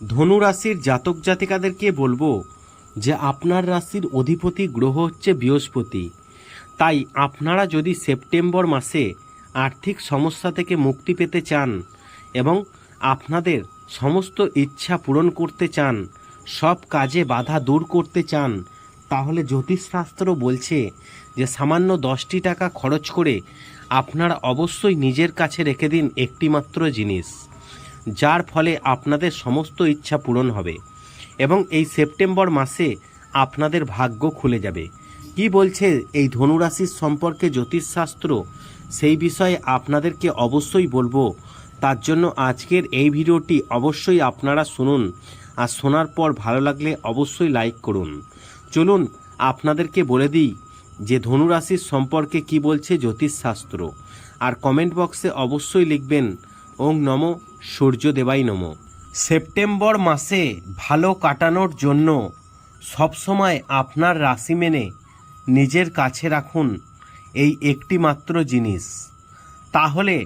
ধনু রাশির জাতক জাতিকাদেরকে বলব যে আপনার রাশির অধিপতি গ্রহ হচ্ছে বৃহস্পতি। তাই আপনারা যদি সেপ্টেম্বর মাসে আর্থিক সমস্যা থেকে মুক্তি পেতে চান এবং আপনাদের সমস্ত ইচ্ছা পূরণ করতে চান, সব কাজে বাধা দূর করতে চান, তাহলে জ্যোতিষশাস্ত্র বলছে যে সামান্য দশটি টাকা খরচ করে আপনারা অবশ্যই নিজের কাছে রেখে দিন একটিমাত্র জিনিস। যার ফলে আপনাদের সমস্ত ইচ্ছা পূরণ হবে এবং এই সেপ্টেম্বর মাসে আপনাদের ভাগ্য খুলে যাবে। কি বলছে এই ধনুরাশির সম্পর্কে জ্যোতিষশাস্ত্র? সেই বিষয়ে আপনাদেরকে অবশ্যই বলব। তার জন্য আজকের এই ভিডিওটি অবশ্যই আপনারা শুনুন। আর শোনার পর ভালো লাগলে অবশ্যই লাইক করুন। চলুন, আপনাদেরকে বলে দিই যে ধনুরাশির সম্পর্কে কি বলছে জ্যোতিষশাস্ত্র। আর কমেন্ট বক্সে অবশ্যই লিখবেন ওং নম সূর্য দেবাই নম। সেপ্টেম্বর মাসে ভালো কাটানোর জন্য সবসময় আপনার রাশি মেনে নিজের কাছে রাখুন এই একটি মাত্র জিনিস। তাহলে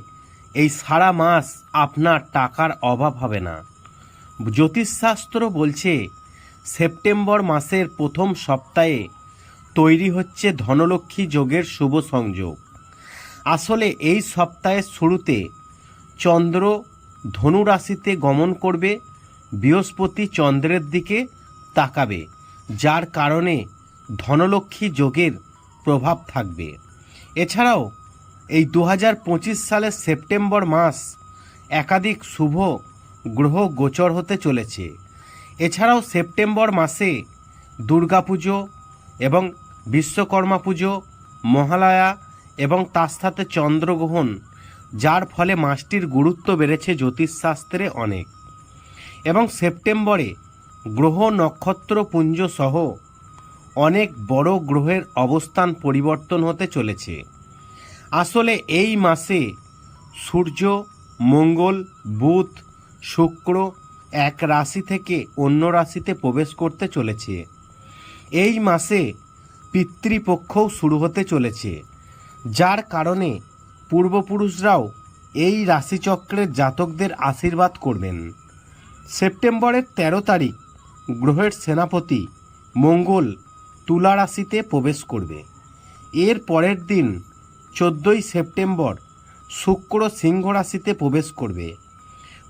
এই সারা মাস আপনার টাকার অভাব হবে না। জ্যোতিষশাস্ত্র বলছে, সেপ্টেম্বর মাসের প্রথম সপ্তাহে তৈরি হচ্ছে ধনলক্ষ্মী যোগের শুভ সংযোগ। আসলে এই সপ্তাহের শুরুতে চন্দ্র ধনু রাশিতে গমন করবে, বৃহস্পতি চন্দ্রের দিকে তাকাবে, যার কারণে ধনলক্ষ্মী যোগের প্রভাব থাকবে। এছাড়াও এই দু হাজার পঁচিশ সালের সেপ্টেম্বর মাস একাধিক শুভ গ্রহ গোচর হতে চলেছে। এছাড়াও সেপ্টেম্বর মাসে দুর্গাপুজো এবং বিশ্বকর্মা পুজো, মহালয়া এবং তার সাথে চন্দ্রগ্রহণ যার ফলে মাসটির গুরুত্ব বেড়েছে জ্যোতিষশাস্ত্রে অনেক। এবং সেপ্টেম্বরে গ্রহ নক্ষত্রপুঞ্জ সহ অনেক বড় গ্রহের অবস্থান পরিবর্তন হতে চলেছে। আসলে এই মাসে সূর্য, মঙ্গল, বুধ, শুক্র এক রাশি থেকে অন্য রাশিতে প্রবেশ করতে চলেছে। এই মাসে পিতৃপক্ষও শুরু হতে চলেছে, যার কারণে পূর্বপুরুষরাও এই রাশিচক্রের জাতকদের আশীর্বাদ করবেন। সেপ্টেম্বরের ১৩ তারিখ গ্রহের সেনাপতি মঙ্গল তুলা রাশিতে প্রবেশ করবে। এর পরের দিন চোদ্দোই সেপ্টেম্বর শুক্র সিংহ রাশিতে প্রবেশ করবে।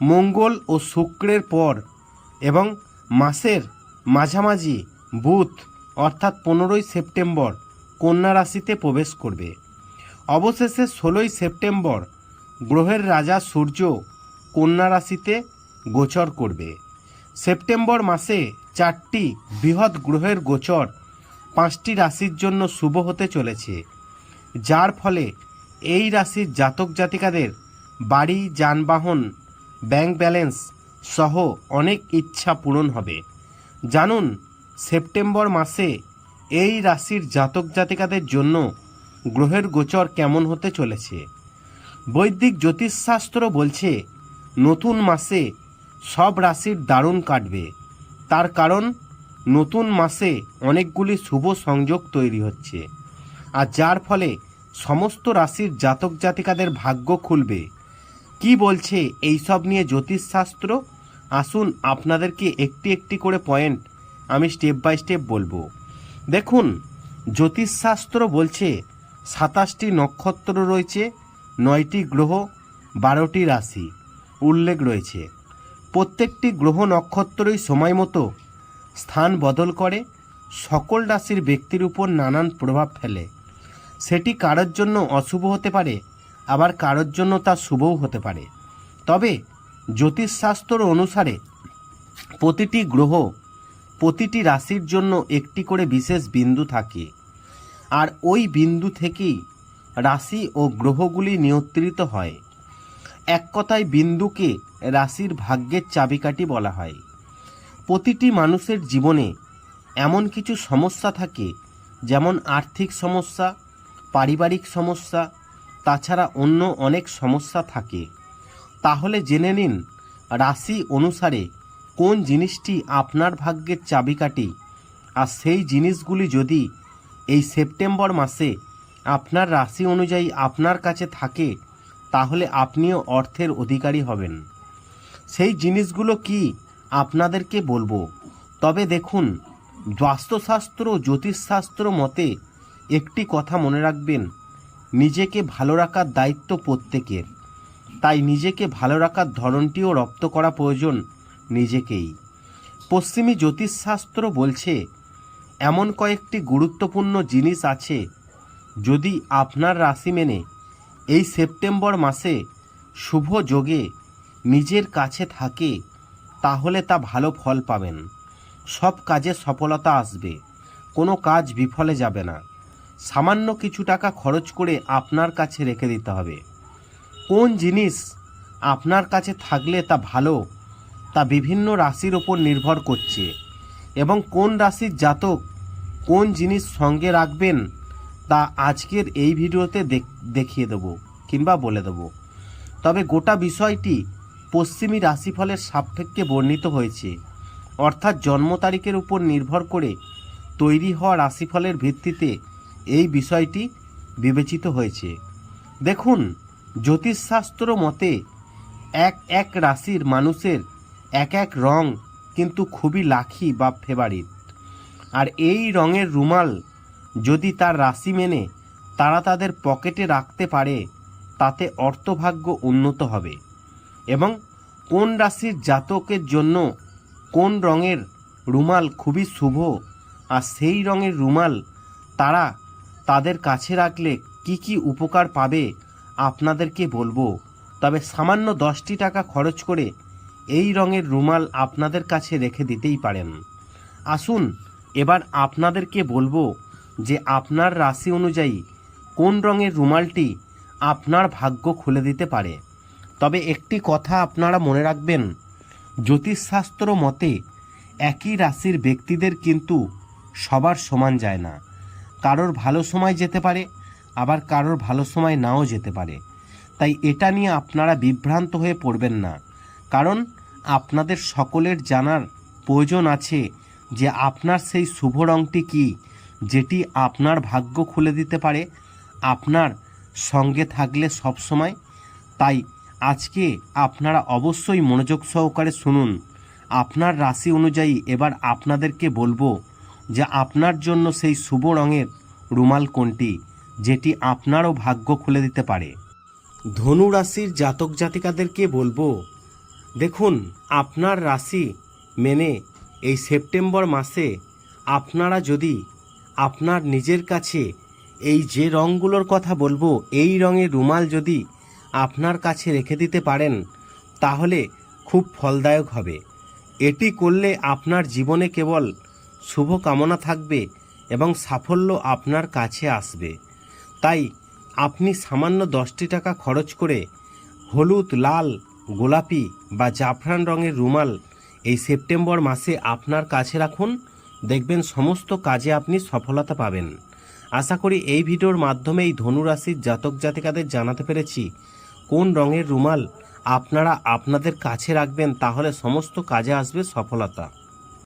মঙ্গল ও শুক্রের পর এবং মাসের মাঝামাঝি বুধ অর্থাৎ পনেরোই সেপ্টেম্বর কন্যা রাশিতে প্রবেশ করবে। অবশেষে ষোলোই সেপ্টেম্বর গ্রহের রাজা সূর্য কন্যা রাশিতে গোচর করবে। সেপ্টেম্বর মাসে চারটি বৃহৎ গ্রহের গোচর পাঁচটি রাশির জন্য শুভ হতে চলেছে, যার ফলে এই রাশির জাতক জাতিকাদের বাড়ি, যানবাহন, ব্যাংক ব্যালেন্স সহ অনেক ইচ্ছা পূরণ হবে। জানুন, সেপ্টেম্বর মাসে এই রাশির জাতক জাতিকাদের জন্য গ্রহের গোচর কেমন হতে চলেছে? বৈদিক জ্যোতিষশাস্ত্র বলছে, নতুন মাসে সব রাশির দারুণ কাটবে। তার কারণ, নতুন মাসে অনেকগুলি শুভ সংযোগ তৈরি হচ্ছে। আর যার ফলে সমস্ত রাশির জাতক জাতিকাদের ভাগ্য খুলবে। কি বলছে এই সব নিয়ে জ্যোতিষশাস্ত্র? আসুন আপনাদেরকে একটি একটি করে পয়েন্ট আমি স্টেপ বাই স্টেপ বলব। দেখুন, জ্যোতিষশাস্ত্র বলছে সাতাশটি নক্ষত্র রয়েছে, নয়টি গ্রহ, বারোটি রাশি। উল্লেখ রয়েছে, প্রত্যেকটি গ্রহ নক্ষত্রই সময় মতো স্থান বদল করে, সকল রাশির ব্যক্তির উপর নানান প্রভাব ফেলে। সেটি কারোর জন্য অশুভ হতে পারে, আবার কারোর জন্য তা শুভও হতে পারে। তবে জ্যোতিষশাস্ত্র অনুসারে প্রতিটি গ্রহ প্রতিটি রাশির জন্য একটি করে বিশেষ বিন্দু থাকে। আর ওই বিন্দু থেকেই রাশি ও গ্রহগুলি নিয়ন্ত্রিত হয়। এক কথায় বিন্দুকে রাশির ভাগ্যের চাবিকাঠি বলা হয়। প্রতিটি মানুষের জীবনে এমন কিছু সমস্যা থাকে, যেমন আর্থিক সমস্যা, পারিবারিক সমস্যা, তাছাড়া অন্য অনেক সমস্যা থাকে। তাহলে জেনে নিন, রাশি অনুসারে কোন জিনিসটি আপনার ভাগ্যের চাবিকাঠি? আর সেই জিনিসগুলি যদি এই সেপ্টেম্বর মাসে আপনার রাশি অনুযায়ী আপনার কাছে থাকে, তাহলে আপনিও অর্থের অধিকারী হবেন। সেই জিনিসগুলো কি আপনাদেরকে বলব? তবে দেখুন, বাস্তুশাস্ত্র, জ্যোতিষশাস্ত্র মতে একটি কথা মনে রাখবেন, নিজেকে ভালো রাখার দায়িত্ব প্রত্যেকের। তাই নিজেকে ভালো রাখার ধরনটিও রপ্ত করা প্রয়োজন নিজেকেই। পশ্চিমী জ্যোতিষশাস্ত্র বলছে এমন কয়েকটি গুরুত্বপূর্ণ জিনিস আছে যদি আপনার রাশি মেনে এই সেপ্টেম্বর মাসে শুভ যোগে নিজের কাছে থাকে, তাহলে তা ভালো ফল পাবেন। সব কাজে সফলতা আসবে, কোনো কাজ বিফলে যাবে না। সামান্য কিছু টাকা খরচ করে আপনার কাছে রেখে দিতে হবে। কোন জিনিস আপনার কাছে থাকলে তা ভালো, তা বিভিন্ন রাশির ওপর নির্ভর করছে এবং কোন রাশির জাতক কোন জিনিস সঙ্গে রাখবেন তা আজকের এই ভিডিওতে দেখ- দেখিয়ে দেবো কিংবা বলে দেবো। তবে গোটা বিষয়টি পশ্চিমী রাশিফলের সাপেক্ষে বর্ণিত হয়েছে। অর্থাৎ জন্ম তারিখের উপর নির্ভর করে তৈরি হওয়া রাশিফলের ভিত্তিতে এই বিষয়টি বিবেচিত হয়েছে। দেখুন, জ্যোতিষশাস্ত্র মতে এক এক রাশির মানুষের এক এক রং কিন্তু খুবই লাখি বা ফেভারিট। আর এই রঙের রুমাল যদি তার রাশি মেনে, তারা তাদের পকেটে রাখতে পারে, তাতে অর্থভাগ্য উন্নত হবে। এবং কোন রাশির জাতকের জন্য কোন রঙের রুমাল খুবই শুভ আর সেই রঙের রুমাল তারা তাদের কাছে রাখলে কি কি উপকার পাবে আপনাদেরকে বলব। তবে সামান্য দশটি টাকা খরচ করে এই রঙের রুমাল আপনাদের কাছে রেখে দিতেই পারেন। আসুন এবার আপনাদেরকে বলব যে আপনার রাশি অনুযায়ী কোন রঙের রুমালটি আপনার ভাগ্য খুলে দিতে পারে। তবে একটি কথা আপনারা মনে রাখবেন, জ্যোতিষশাস্ত্র মতে একই রাশির ব্যক্তিদের কিন্তু সবার সমান যায় না। কারোর ভালো সময় যেতে পারে, আবার কারোর ভালো সময় নাও যেতে পারে। তাই এটা নিয়ে আপনারা বিভ্রান্ত হয়ে পড়বেন না। কারণ আপনাদের সকলের জানার প্রয়োজন আছে যে আপনার সেই শুভ রঙটি কী, যেটি আপনার ভাগ্য খুলে দিতে পারে, আপনার সঙ্গে থাকলে সব সময় তাই আজকে আপনারা অবশ্যই মনোযোগ সহকারে শুনুন। আপনার রাশি অনুযায়ী এবার আপনাদেরকে বলব যে আপনার জন্য সেই শুভ রঙের রুমাল কোনটি, যেটি আপনারও ভাগ্য খুলে দিতে পারে। ধনু রাশির জাতক জাতিকাদেরকে বলব, দেখুন, আপনার রাশি মেনে এই সেপ্টেম্বর মাসে আপনারা যদি আপনার নিজের কাছে এই যে রঙগুলোর কথা বলব, এই রঙের রুমাল যদি আপনার কাছে রেখে দিতে পারেন, তাহলে খুব ফলদায়ক হবে। এটি করলে আপনার জীবনে কেবল শুভ কামনা থাকবে এবং সাফল্য আপনার কাছে আসবে। তাই আপনি সামান্য দশটি টাকা খরচ করে হলুদ, লাল, গোলাপি বা জাফরান রঙের রুমাল এই সেপ্টেম্বর মাসে আপনার কাছে রাখুন। দেখবেন সমস্ত কাজে আপনি সফলতা পাবেন। আশা করি এই ভিডিওর মাধ্যমে এই ধনুরাশির জাতক জাতিকাদের জানাতে পেরেছি, কোন রঙের রুমাল আপনারা আপনাদের কাছে রাখবেন, তাহলে সমস্ত কাজে আসবে সফলতা।